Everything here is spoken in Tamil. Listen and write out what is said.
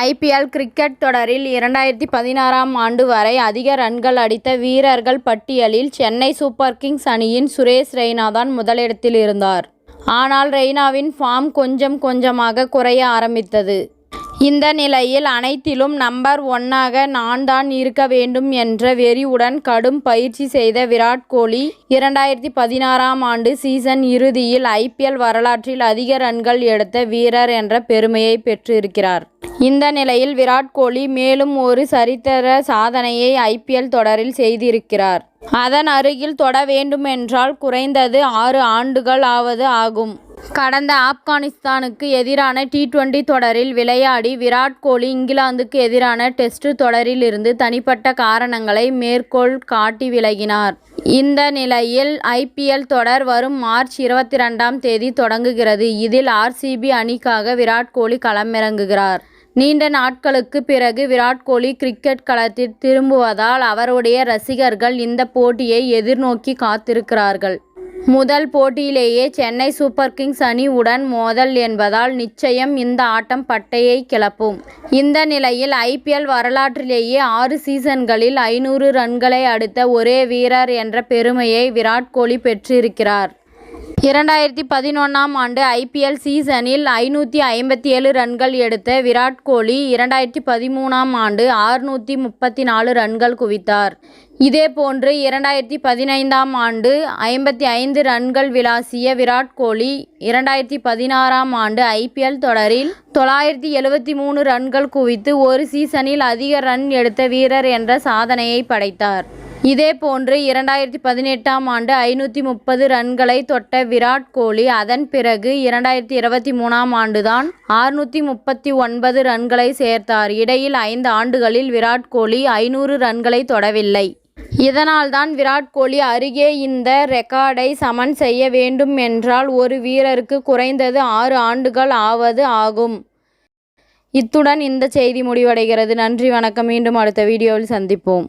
ஐபிஎல் கிரிக்கெட் தொடரில் இரண்டாயிரத்தி பதினாறாம் ஆண்டு வரை அதிக ரன்கள் அடித்த வீரர்கள் பட்டியலில் சென்னை சூப்பர் கிங்ஸ் அணியின் சுரேஷ் ரெய்னா தான் முதலிடத்தில் இருந்தார். ஆனால் ரெய்னாவின் ஃபார்ம் கொஞ்சம் கொஞ்சமாக குறைய ஆரம்பித்தது. இந்த நிலையில் அனைத்திலும் நம்பர் ஒன்னாக நான் தான் இருக்க வேண்டும் என்ற வெறியுடன் கடும் பயிற்சி செய்த விராட் கோலி இரண்டாயிரத்தி பதினாறாம் ஆண்டு சீசன் இறுதியில் ஐபிஎல் வரலாற்றில் அதிக ரன்கள் எடுத்த வீரர் என்ற பெருமையை பெற்றிருக்கிறார். இந்த நிலையில் விராட் கோலி மேலும் ஒரு சரித்திர சாதனையை ஐபிஎல் தொடரில் செய்திருக்கிறார். அதன் அருகில் தொட வேண்டுமென்றால் குறைந்தது ஆறு ஆண்டுகள் ஆவது ஆகும். கடந்த ஆப்கானிஸ்தானுக்கு எதிரான டி டுவெண்டி தொடரில் விளையாடி விராட் கோலி இங்கிலாந்துக்கு எதிரான டெஸ்ட் தொடரில் இருந்து தனிப்பட்ட காரணங்களை மேற்கோள் காட்டி விலகினார். இந்த நிலையில் ஐபிஎல் தொடர் வரும் மார்ச் இருபத்தி ரெண்டாம் தேதி தொடங்குகிறது. இதில் ஆர்சிபி அணிக்காக விராட் கோலி களமிறங்குகிறார். நீண்ட நாட்களுக்கு பிறகு விராட் கோலி கிரிக்கெட் களத்தில் திரும்புவதால் அவருடைய ரசிகர்கள் இந்த போட்டியை எதிர்நோக்கி காத்திருக்கிறார்கள். முதல் போட்டியிலேயே சென்னை சூப்பர் கிங்ஸ் அணி உடன் மோதல் என்பதால் நிச்சயம் இந்த ஆட்டம் பட்டையை கிளப்பும். இந்த நிலையில் ஐபிஎல் வரலாற்றிலேயே ஆறு சீசன்களில் ஐநூறு ரன்களை அடுத்த ஒரே வீரர் என்ற பெருமையை விராட் கோலி பெற்றிருக்கிறார். இரண்டாயிரத்தி பதினொன்றாம் ஆண்டு ஐபிஎல் சீசனில் ஐநூற்றி ஐம்பத்தி ஏழு ரன்கள் எடுத்த விராட் கோலி இரண்டாயிரத்தி பதிமூணாம் ஆண்டு ஆறுநூற்றி முப்பத்தி நாலு ரன்கள் குவித்தார். இதேபோன்று இரண்டாயிரத்தி பதினைந்தாம் ஆண்டு ஐம்பத்தி ஐந்து ரன்கள் விளாசிய விராட் கோலி இரண்டாயிரத்தி பதினாறாம் ஆண்டு ஐபிஎல் தொடரில் தொள்ளாயிரத்தி எழுபத்தி மூணு ரன்கள் குவித்து ஒரு சீசனில் அதிக ரன் எடுத்த வீரர் என்ற சாதனையை படைத்தார். இதேபோன்று இரண்டாயிரத்தி பதினெட்டாம் ஆண்டு ஐநூற்றி முப்பது ரன்களை தொட்ட விராட் கோலி அதன் பிறகு இரண்டாயிரத்தி இருபத்தி மூணாம் ஆண்டு தான் முப்பத்தி ஒன்பது ரன்களை சேர்த்தார். இடையில் ஐந்து ஆண்டுகளில் விராட் கோலி ஐநூறு ரன்களை தொடவில்லை. இதனால் தான் விராட் கோலி அருகே இந்த ரெக்கார்டை சமன் செய்ய வேண்டும் என்றால் ஒரு வீரருக்கு குறைந்தது ஆறு ஆண்டுகள் ஆவது ஆகும். இத்துடன் இந்த செய்தி முடிவடைகிறது. நன்றி வணக்கம் மீண்டும் அடுத்த வீடியோவில் சந்திப்போம்.